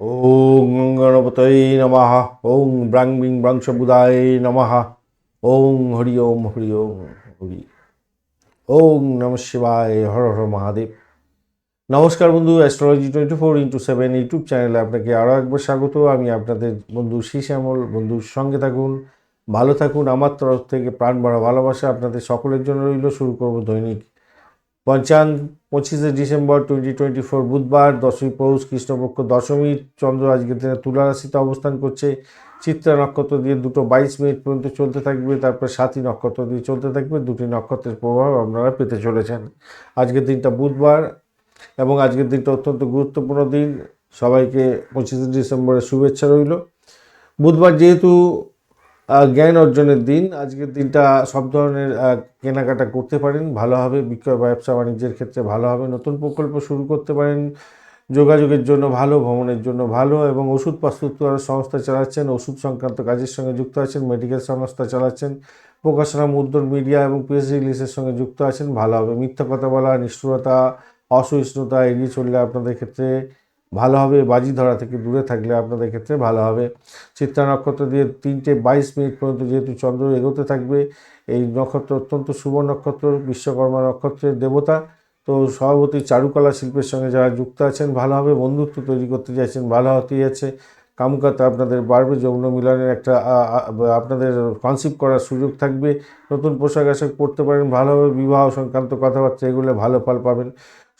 ওং গণপতয়ে নমঃ ওং ব্রাং বিং ব্রাং বুধায় নমঃ ওং হরি ওম হরি ওম হরি ওং নম শিবায় হর হর মহাদেব নমস্কার বন্ধু astrology twenty four into seven YouTube চ্যানেলে আপনাকে আরও একবার স্বাগত। আমি আপনাদের বন্ধু শ্যামল বন্ধুর সঙ্গে থাকুন, ভালো থাকুন, আমার তরফ থেকে প্রাণ ভরা ভালোবাসা আপনাদের সকলের জন্য রইল। শুরু করব দৈনিক পঞ্চাঙ্গ পঁচিশে ডিসেম্বর টোয়েন্টি টোয়েন্টি ফোর বুধবার দশই পৌষ কৃষ্ণপক্ষ দশমী, চন্দ্র আজকের দিনে তুলা রাশিতে অবস্থান করছে। চিত্রা নক্ষত্র দিয়ে দুটো বাইশ মিনিট পর্যন্ত চলতে থাকবে, তারপর সাতই নক্ষত্র দিয়ে চলতে থাকবে। দুটি নক্ষত্রের প্রভাব আপনারা পেতে চলেছেন। আজকের দিনটা বুধবার এবং আজকের দিনটা অত্যন্ত গুরুত্বপূর্ণ দিন। সবাইকে পঁচিশে ডিসেম্বরের শুভেচ্ছা রইল। বুধবার যেহেতু জ্ঞান অর্জনের দিন। আজকের দিনটা সব ধরনের কেনাকাটা করতে পারেন, ভালো হবে। বিক্রয় ব্যবসা বাণিজ্যের ক্ষেত্রে ভালো হবে। নতুন প্রকল্প শুরু করতে পারেন। যোগাযোগের জন্য ভালো, ভ্রমণের জন্য ভালো এবং ওষুধ প্রস্তুত করার সংস্থা চালাচ্ছেন। ওষুধ সংক্রান্ত কাজের সঙ্গে যুক্ত আছেন, মেডিকেল সংস্থা চালাচ্ছেন প্রকাশনা মুদ্রণ মিডিয়া এবং প্রেস রিলিজের সঙ্গে যুক্ত আছেন। ভালো হবে। মিথ্যা কথা বলা, নিষ্ঠুরতা, অসহিষ্ণুতা এড়িয়ে চললে আপনাদের ক্ষেত্রে ভালো হবে, বাজি ধরা থেকে দূরে থাকলে আপনাদের ক্ষেত্রে ভালো হবে। চিত্রা নক্ষত্র দিয়ে তিনটে বাইশ মিনিট পর্যন্ত যেহেতু চন্দ্র এগোতে থাকবে, এই নক্ষত্র অত্যন্ত শুভ নক্ষত্র, বিশ্বকর্মা নক্ষত্রের দেবতা। তো সভাপতি চারুকলা শিল্পের সঙ্গে যারা যুক্ত আছেন ভালোভাবে বন্ধুত্ব তৈরি করতে চাইছেন, ভালো হতেই যাচ্ছে কামকাতে আপনাদের বাড়বে, যৌন মিলনের একটা আপনাদের কনসিপ্ট করার সুযোগ থাকবে। নতুন পোশাক আশাক পরতে পারেন ভালোভাবে বিবাহ সংক্রান্ত কথাবার্তা, এগুলো ভালো ফল পাবেন।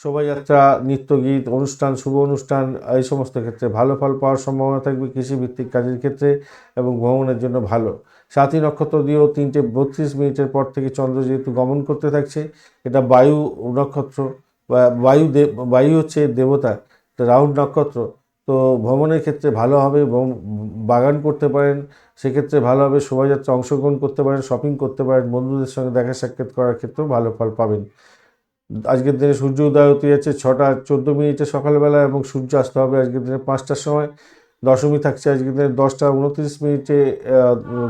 শোভাযাত্রা, নৃত্যগীত, অনুষ্ঠান, শুভ অনুষ্ঠান, এই সমস্ত ক্ষেত্রে ভালো ফল পাওয়ার সম্ভাবনা থাকবে কৃষিভিত্তিক কাজের ক্ষেত্রে এবং ভ্রমণের জন্য ভালো। সাতই নক্ষত্র দিয়েও তিনটে বত্রিশ মিনিটের পর থেকে চন্দ্র যেহেতু গমন করতে থাকছে, এটা বায়ু নক্ষত্র বায়ু দেব বায়ু হচ্ছে দেবতা রাহুল নক্ষত্র। তো ভ্রমণের ক্ষেত্রে ভালো হবে বাগান করতে পারেন, সেক্ষেত্রে ভালো হবে শোভাযাত্রা অংশগ্রহণ করতে পারেন, শপিং করতে পারেন, বন্ধুদের সঙ্গে দেখা সাক্ষাৎ করার ক্ষেত্রেও ভালো ফল পাবেন। আজকের দিনে সূর্য উদয় হতে যাচ্ছে ছটা চোদ্দ মিনিটে সকালবেলা এবং সূর্য আসতে হবে আজকের দিনে পাঁচটার সময়। দশমী থাকছে আজকের দিনে দশটা উনত্রিশ মিনিটে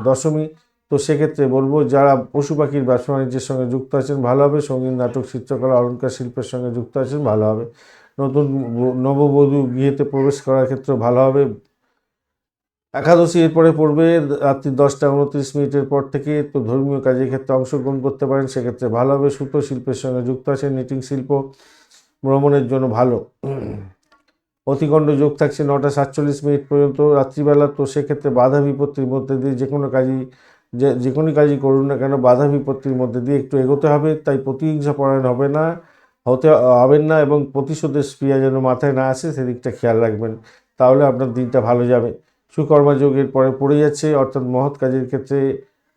দশমী। তো সেক্ষেত্রে বলব যারা পশু পাখির ব্যবসা বাণিজ্যের সঙ্গে যুক্ত আছেন, ভালো হবে। সংগীত, নাটক, চিত্রকলা অলঙ্কার শিল্পের সঙ্গে যুক্ত আছেন, ভালো হবে। নতুন নববধূ গৃহেতে প্রবেশ করার ক্ষেত্রেও ভালো হবে। একাদশী এরপরে পড়বে, রাত্রি দশটা উনত্রিশ মিনিটের পর থেকে তো ধর্মীয় কাজের ক্ষেত্রে অংশগ্রহণ করতে পারেন। সেক্ষেত্রে ভালো হবে। সুতো শিল্পের সঙ্গে যুক্ত আছে নিটিং শিল্প ভ্রমণের জন্য ভালো। অতিগণ্ড যোগ থাকছে নটা সাতচল্লিশ মিনিট পর্যন্ত রাত্রিবেলা। তো সেক্ষেত্রে বাধা বিপত্তির মধ্যে দিয়ে যে কোনো কাজই, যে যে কোনো কাজই করুন না কেন, বাধা বিপত্তির মধ্যে দিয়ে একটু এগোতে হবে। তাই প্রতিহিংসা পরায়ণ হবে না, হতে, হবেন না এবং প্রতিশোধের স্প্রিয়া যেন মাথায় না আসে, সেদিকটা খেয়াল রাখবেন। তাহলে আপনার দিনটা ভালো যাবে। সুকর্মাযোগের পরে পড়ে যাচ্ছে, অর্থাৎ মহৎ কাজের ক্ষেত্রে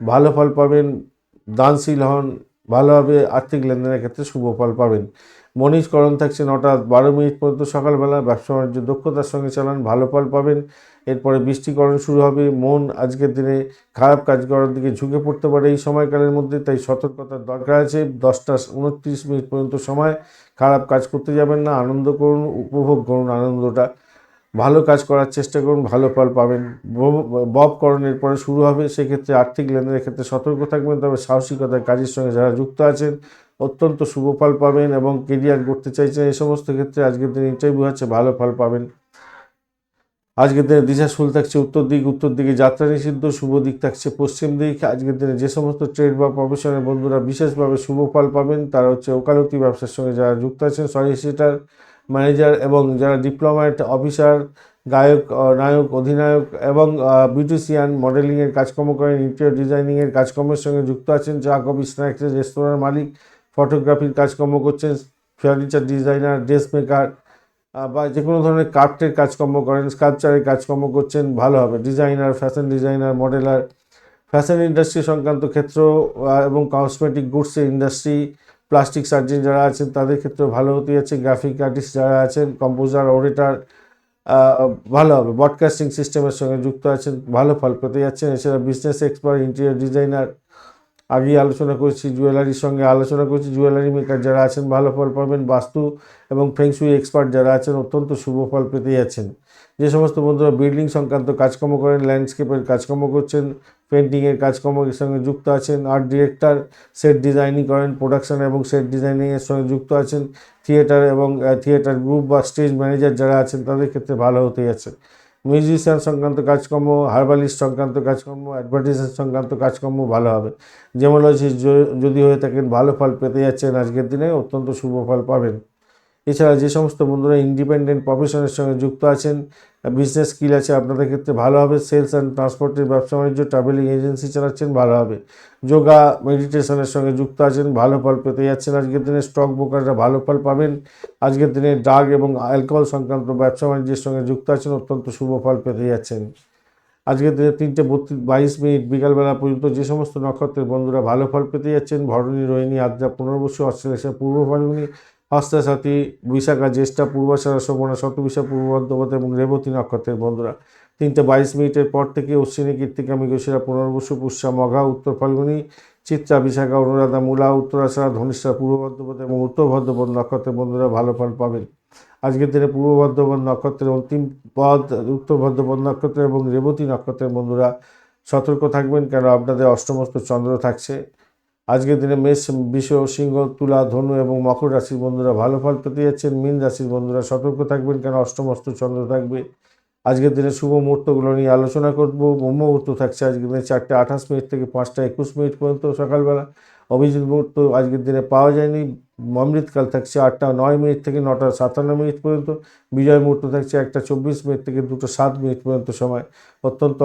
ভালো ফল পাবেন, দানশীল হন, ভালোভাবে আর্থিক লেনদেনের ক্ষেত্রে শুভ ফল পাবেন। মনীষকরণ থাকছে নটা বারো মিনিট পর্যন্ত সকালবেলা, ব্যবসা বাণিজ্য দক্ষতার সঙ্গে চালান, ভালো ফল পাবেন। এরপরে বৃষ্টিকরণ শুরু হবে, মন আজকের দিনে খারাপ কাজ করার দিকে ঝুঁকে পড়তে পারে এই সময়কালের মধ্যে, তাই সতর্কতার দরকার আছে। দশটা উনত্রিশ মিনিট পর্যন্ত সময়, খারাপ কাজ করতে যাবেন না, আনন্দ করুন, উপভোগ করুন আনন্দটা। ভালো কাজ করার চেষ্টা করুন, ভালো ফল পাবেন। ববকরণের পরে শুরু হবে সেক্ষেত্রে আর্থিক লেনদেনের ক্ষেত্রে সতর্ক থাকবেন, তবে সাহসিকতার কাজের সঙ্গে যারা যুক্ত আছেন, অত্যন্ত শুভ ফল পাবেন এবং কেরিয়ার করতে চাইছেন এই সমস্ত ক্ষেত্রে আজকের দিনে ইন্টারভিউ আছে ভালো ফল পাবেন। আজকের দিনে দিশা শুল থাকছে উত্তর দিক, উত্তর দিকে যাত্রা নিষিদ্ধ, শুভ দিক থাকছে পশ্চিম দিক। আজকের দিনে যে সমস্ত ট্রেড বা প্রফেশনের বন্ধুরা বিশেষভাবে শুভ ফল পাবেন, তারা হচ্ছে ওকালতি ব্যবসার সঙ্গে যারা যুক্ত আছেন, সরি সলিসিটার ম্যানেজার এবং যারা ডিপ্লোম্যাট অফিসার, গায়ক নায়ক, অধিনায়ক এবং বিউটিশিয়ান, মডেলিংয়ের কাজকর্ম করেন, ইন্টেরিয়র ডিজাইনিংয়ের কাজকর্মের সঙ্গে যুক্ত আছেন, চা, কফি স্ন্যাক্সের রেস্তোরাঁর মালিক, ফটোগ্রাফির কাজকর্ম করছেন ফার্নিচার ডিজাইনার ড্রেস মেকার বা যে কোনো ধরনের ক্রাফটের কাজকর্ম করেন স্কাল্পচারের কাজকর্ম করছেন, ভালো হবে। Designer fashion designer modeler fashion industry সংক্রান্ত ক্ষেত্র এবং কসমেটিক গুডসের ইন্ডাস্ট্রি প্লাস্টিক সার্জন যারা আছেন, তাদের ক্ষেত্রে ভালো হতে যাচ্ছে। গ্রাফিক আর্টিস্ট যারা আছেন, কম্পোজার, অডিটার ভালো হবে। ব্রডকাস্টিং সিস্টেমের সঙ্গে যুক্ত আছেন, ভালো ফল পেতে যাচ্ছেন। এছাড়া বিজনেস এক্সপার্ট ইন্টেরিয়ার ডিজাইনার আগেই আলোচনা করেছি, জুয়েলারির সঙ্গে আলোচনা করেছি। জুয়েলারি মেকার যারা আছেন, ভালো ফল পাবেন। বাস্তু এবং ফেংসুই এক্সপার্ট যারা আছেন, অত্যন্ত শুভ ফল পেতে যাচ্ছেন। যে সমস্ত বন্ধুরা বিল্ডিং সংক্রান্ত কাজকর্ম করেন ল্যান্ডস্কেপের কাজকর্ম করছেন পেন্টিংয়ের কাজকর্মের সঙ্গে যুক্ত আছেন আর্ট ডিরেক্টর সেট ডিজাইনিং করেন প্রোডাকশন এবং সেট ডিজাইনিংয়ের সঙ্গে যুক্ত আছেন থিয়েটার এবং থিয়েটার গ্রুপ বা স্টেজ ম্যানেজার যারা আছেন, তাদের ক্ষেত্রে ভালো হতে যাচ্ছে। মিউজিশিয়ান সংক্রান্ত কাজকর্ম হার্বালিস্ট সংক্রান্ত কাজকর্ম অ্যাডভার্টাইজমেন্ট সংক্রান্ত কাজকর্ম ভালো হবে। যেমন হচ্ছে যদি হয়ে থাকেন, ভালো ফল পেতে যাচ্ছেন আজকের দিনে, অত্যন্ত শুভ ফল পাবেন। এছাড়া যে সমস্ত বন্ধুরা ইন্ডিপেন্ডেন্ট প্রফেশনের সঙ্গে যুক্ত আছেন বিজনেস স্কিল আছে, আপনাদের ক্ষেত্রে ভালো হবে সেলস অ্যান্ড ট্রান্সপোর্টের ব্যবসা বাণিজ্য ট্রাভেলিং এজেন্সি চালাচ্ছেন, ভালো হবে। যোগা মেডিটেশনের সঙ্গে যুক্ত আছেন, ভালো ফল পেতে যাচ্ছেন। আজকের দিনে স্টক ব্রোকাররা ভালো ফল পাবেন। আজকের দিনে ড্রাগ এবং অ্যালকোহল সংক্রান্ত ব্যবসা বাণিজ্যের সঙ্গে যুক্ত আছেন, অত্যন্ত শুভ ফল পেতে যাচ্ছেন। আজকের দিনে তিনটে বত্রিশ, বাইশ মিনিট বিকালবেলা পর্যন্ত যে সমস্ত নক্ষত্রের বন্ধুরা ভালো ফল পেতে যাচ্ছেন, ভরণী, রোহিণী, আদ্রা পনেরোবর্ষী অস্ট্রেলিয়া পূর্ব ফাল্গুনি হস্তা সাথী বৈশাখা, জ্যেষ্ঠা পূর্বাষাঢ়া শোভনা শতবিশা পূর্ব বর্ধমান এবং রেবতী নক্ষত্রের বন্ধুরা। তিনটে বাইশ মিনিটের পর থেকে অশ্বিনী, কীর্তিকা, মৃগশিরা, পুনর্বসু, পুষ্যা, মঘা, উত্তর ফাল্গুনি, চিত্রা, বিশাখা, অনুরাধা, মূলা উত্তরাষাঢ়া ধনিষ্ঠা পূর্ব বর্ধমান এবং উত্তর বর্ধমান নক্ষত্রের বন্ধুরা ভালো ফল পাবেন। আজকের দিনে পূর্ব বর্ধমান নক্ষত্রের অন্তিম পদ উত্তর বর্ধমান নক্ষত্র এবং রেবতী নক্ষত্রের বন্ধুরা সতর্ক থাকবেন কেন? আপনাদের অষ্টমস্ত চন্দ্র থাকছে। আজকের দিনে মেষ, বিষ, সিংহ, তুলা, ধনু এবং মকর রাশির বন্ধুরা ভালো ফল পেতে যাচ্ছেন। মীন রাশির বন্ধুরা সতর্ক থাকবেন কেন? অষ্টমস্ত চন্দ্র থাকবে। আজকের দিনে শুভ মুহূর্তগুলো নিয়ে আলোচনা করব। ব্রহ্ম মুহূর্ত থাকছে আজকের দিনে চারটে আঠাশ মিনিট থেকে পাঁচটা একুশ মিনিট পর্যন্ত সকালবেলা। অভিজিৎ মুহূর্ত আজকের দিনে পাওয়া যায়নি। অমৃতকাল থাকছে আটটা নয় মিনিট থেকে নটা সাতান্ন মিনিট পর্যন্ত, বিজয় মুহূর্ত থাকছে একটা চব্বিশ মিনিট থেকে দুটো সাত মিনিট পর্যন্ত সময়। অত্যন্ত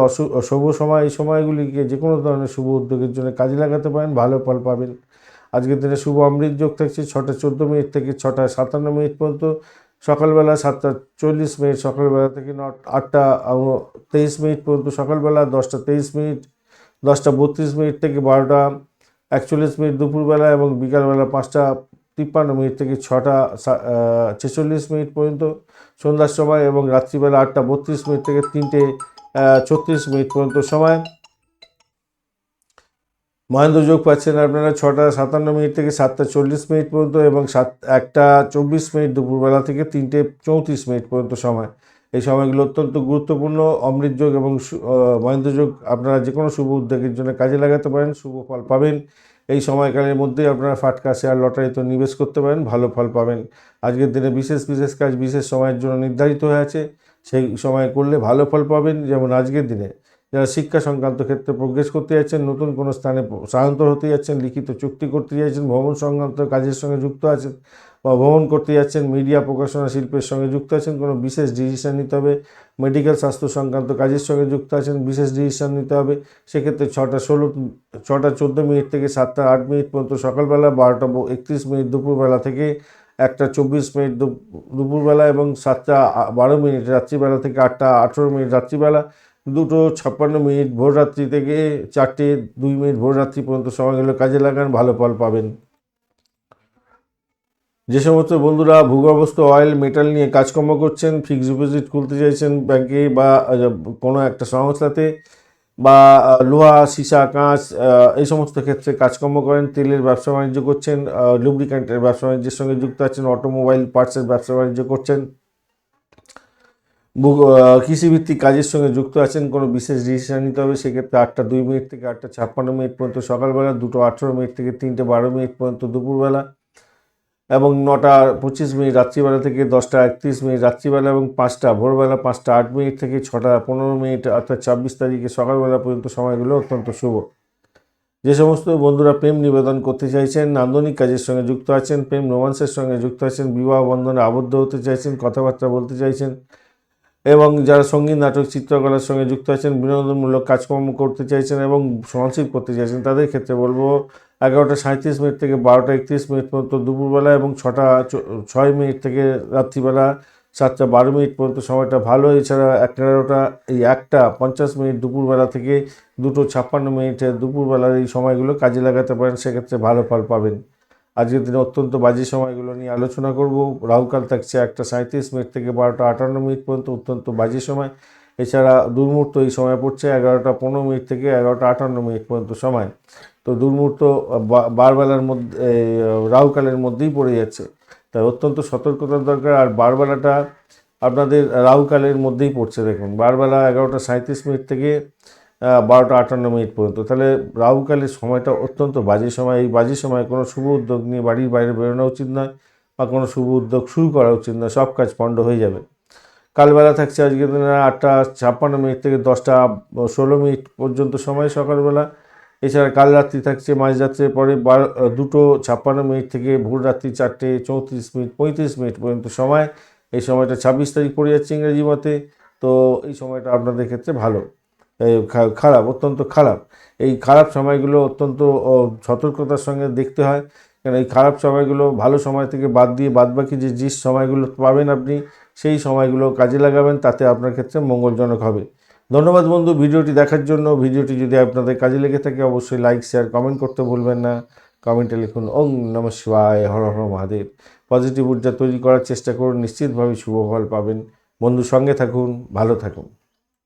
শুভ সময়, এই সময়গুলিকে যে কোনো ধরনের শুভ উদ্যোগের জন্য কাজে লাগাতে পারেন, ভালো ফল পাবেন। আজকের দিনে শুভ অমৃত যোগ থাকছে ছটা চোদ্দ মিনিট থেকে ছটা সাতান্ন মিনিট পর্যন্ত, সকালবেলা সাতটা চল্লিশ মিনিট, সকালবেলা থেকে নট আটটা তেইশ মিনিট পর্যন্ত, সকালবেলা দশটা তেইশ মিনিট, দশটা বত্রিশ মিনিট থেকে বারোটা একচল্লিশ মিনিট দুপুরবেলা এবং বিকালবেলা পাঁচটা তিপ্পান্ন মিনিট থেকে ছটা ছেচল্লিশ মিনিট পর্যন্ত সন্ধ্যার সময় এবং রাত্রিবেলা আটটা বত্রিশ মিনিট থেকে তিনটে ছত্রিশ মিনিট পর্যন্ত সময়। মহেন্দ্র যোগ পাচ্ছেন আপনারা ছটা সাতান্ন মিনিট থেকে সাতটা চল্লিশ মিনিট পর্যন্ত এবং সাত, একটা চব্বিশ মিনিট দুপুরবেলা থেকে তিনটে চৌত্রিশ মিনিট পর্যন্ত সময়। এই সময়গুলো অত্যন্ত গুরুত্বপূর্ণ। অমৃত যোগ এবং মহেন্দ্র যোগ আপনারা যে কোনো শুভ উদ্যোগের জন্য কাজে লাগাতে পারেন, শুভ ফল পাবেন। এই সময়কালের মধ্যেই আপনারা ফাটকা, শেয়ার লটারিতে নিবেশ করতে পারেন, ভালো ফল পাবেন। আজকের দিনে বিশেষ বিশেষ কাজ, বিশেষ সময়ের জন্য নির্ধারিত হয়ে আছে। সেই সময় করলে ভালো ফল পাবেন, যেমন আজকের দিনে। যারা শিক্ষা সংক্রান্ত ক্ষেত্রে প্রোগ্রেস করতে যাচ্ছেন, নতুন কোনো স্থানে স্থানান্তর হতে যাচ্ছেন, লিখিত চুক্তি করতে যাচ্ছেন ভ্রমণ সংক্রান্ত কাজের সঙ্গে যুক্ত আছেন বা ভ্রমণ করতে যাচ্ছেন মিডিয়া প্রকাশনা শিল্পের সঙ্গে যুক্ত আছেন, কোনো বিশেষ ডিসিশন নিতে হবে মেডিকেল স্বাস্থ্য সংক্রান্ত কাজের সঙ্গে যুক্ত আছেন, বিশেষ ডিসিশন নিতে হবে, সেক্ষেত্রে ছটা ষোলো, ছটা চোদ্দ মিনিট থেকে সাতটা আট মিনিট পর্যন্ত সকালবেলা, বারোটা একত্রিশ মিনিট দুপুরবেলা থেকে একটা চব্বিশ মিনিট দুপুরবেলা এবং সাতটা বারো মিনিট রাত্রিবেলা থেকে আটটা আঠেরো মিনিট রাত্রিবেলা, দুটো ছাপ্পান্ন মিনিট ভোররাত্রি থেকে চারটে দুই মিনিট ভোররাত্রি পর্যন্ত সময়গুলো কাজে লাগান, ভালো ফল পাবেন। যে সমস্ত বন্ধুরা ভূগর্ভস্থ অয়েল মেটাল নিয়ে কাজকর্ম করছেন ফিক্সড ডিপোজিট খুলতে চাইছেন ব্যাংকে বা কোনো একটা সংস্থাতে বা লোহা, সীসা, কাঁচ এই সমস্ত ক্ষেত্রে কাজকর্ম করেন, তেলের ব্যবসা বাণিজ্য করছেন লুব্রিক্যান্টের ব্যবসা বাণিজ্যের সঙ্গে যুক্ত আছেন অটোমোবাইল পার্টসের ব্যবসা বাণিজ্য করছেন। কৃষিভিত্তিক কাজের সঙ্গে যুক্ত আছেন, কোনো বিশেষ ডিসিশন নিতে হবে, সেক্ষেত্রে আটটা দুই মিনিট থেকে আটটা ছাপ্পান্ন মিনিট পর্যন্ত সকালবেলা, দুটো আঠেরো মিনিট থেকে তিনটে বারো মিনিট পর্যন্ত দুপুরবেলা। এবং নটা পঁচিশ মিনিট রাত্রিবেলা থেকে দশটা একত্রিশ মিনিট রাত্রিবেলা এবং পাঁচটা, ভোরবেলা পাঁচটা, আট মিনিট থেকে ছটা, পনেরো মিনিট অর্থাৎ ছাব্বিশ তারিখে সকালবেলা পর্যন্ত সময়গুলো অত্যন্ত শুভ। যে সমস্ত বন্ধুরা প্রেম নিবেদন করতে চাইছেন, নান্দনিক কাজের সঙ্গে যুক্ত আছেন, প্রেম রোমান্সের সঙ্গে যুক্ত আছেন, বিবাহ বন্ধনে আবদ্ধ হতে চাইছেন, কথাবার্তা বলতে চাইছেন এবং যারা সংগীত, নাটক, চিত্রকলার সঙ্গে যুক্ত আছেন, বিনোদনমূলক কাজকর্ম করতে চাইছেন এবং সমাজশিল্প করতে চাইছেন, তাদের ক্ষেত্রে বলব এগারোটা সাঁত্রিশ মিনিট থেকে বারোটা একত্রিশ মিনিট পর্যন্ত দুপুরবেলা এবং ছটা ছয় মিনিট থেকে রাত্রিবেলা সাতটা বারো মিনিট পর্যন্ত সময়টা ভালো। এছাড়া এগারোটা, এই একটা পঞ্চাশ মিনিট দুপুরবেলা থেকে দুটো ছাপ্পান্ন মিনিটে দুপুরবেলার এই সময়গুলো কাজে লাগাতে পারেন, সেক্ষেত্রে ভালো ফল পাবেন। আজকের দিনে অত্যন্ত বাজে সময়গুলো নিয়ে আলোচনা করব। রাহুকাল থাকছে একটা সাঁত্রিশ মিনিট থেকে বারোটা আটান্ন মিনিট পর্যন্ত অত্যন্ত বাজে সময়। এছাড়া দুর্মূর্ত এই সময় পড়ছে এগারোটা পনেরো মিনিট থেকে এগারোটা আটান্ন মিনিট পর্যন্ত সময়। তো দুর্মুহূর্ত বা- বারবেলার মধ্যে রাহুকালের মধ্যেই পড়ে যাচ্ছে। তাই অত্যন্ত সতর্কতার দরকার। আর বারবেলাটা আপনাদের রাহুকালের মধ্যেই পড়ছে দেখুন। বারবেলা এগারোটা সাঁত্রিশ মিনিট থেকে বারোটা আটান্ন মিনিট পর্যন্ত। তাহলে রাহুকালের সময়টা অত্যন্ত বাজে সময়। এই বাজে সময় কোনো শুভ উদ্যোগ নিয়ে বাড়ির বাইরে বেরোনো উচিত নয় বা কোনো শুভ উদ্যোগ শুরু করা উচিত নয়। সব কাজ পণ্ড হয়ে যাবে। কালবেলা থাকছে আজকের দিনে আটটা ছাপ্পান্ন মিনিট থেকে দশটা ষোলো মিনিট পর্যন্ত সময় সকালবেলা। এছাড়া কাল রাত্রি থাকছে মাঝরাত্রের পরে বারো দুটো ছাপ্পান্ন মিনিট থেকে ভোর রাত্রি চারটে চৌত্রিশ মিনিট, পঁয়ত্রিশ মিনিট পর্যন্ত সময়। এই সময়টা ছাব্বিশ তারিখ পড়ে যাচ্ছে ইংরেজি মতে। তো এই সময়টা আপনাদের ক্ষেত্রে ভালো। খারাপ, অত্যন্ত খারাপ। এই খারাপ সময়গুলো অত্যন্ত সতর্কতার সঙ্গে দেখতে হয়। কেন, এই খারাপ সময়গুলো ভালো সময় থেকে বাদ দিয়ে বাদ বাকি যে যে সময়গুলো পাবেন আপনি, সেই সময়গুলো কাজে লাগাবেন, তাতে আপনার ক্ষেত্রে মঙ্গলজনক হবে। ধন্যবাদ বন্ধু, ভিডিওটি দেখার জন্য। ভিডিওটি যদি আপনাদের কাজে লেগে থাকে, অবশ্যই লাইক, শেয়ার, কমেন্ট করতে ভুলবেন না। কমেন্টে লিখুন, ওং নম শিবায় হর হর মহাদেব। পজিটিভ ঊর্জা তৈরি করার চেষ্টা করুন, নিশ্চিতভাবে শুভ ফল পাবেন। বন্ধু সঙ্গে থাকুন, ভালো থাকুন।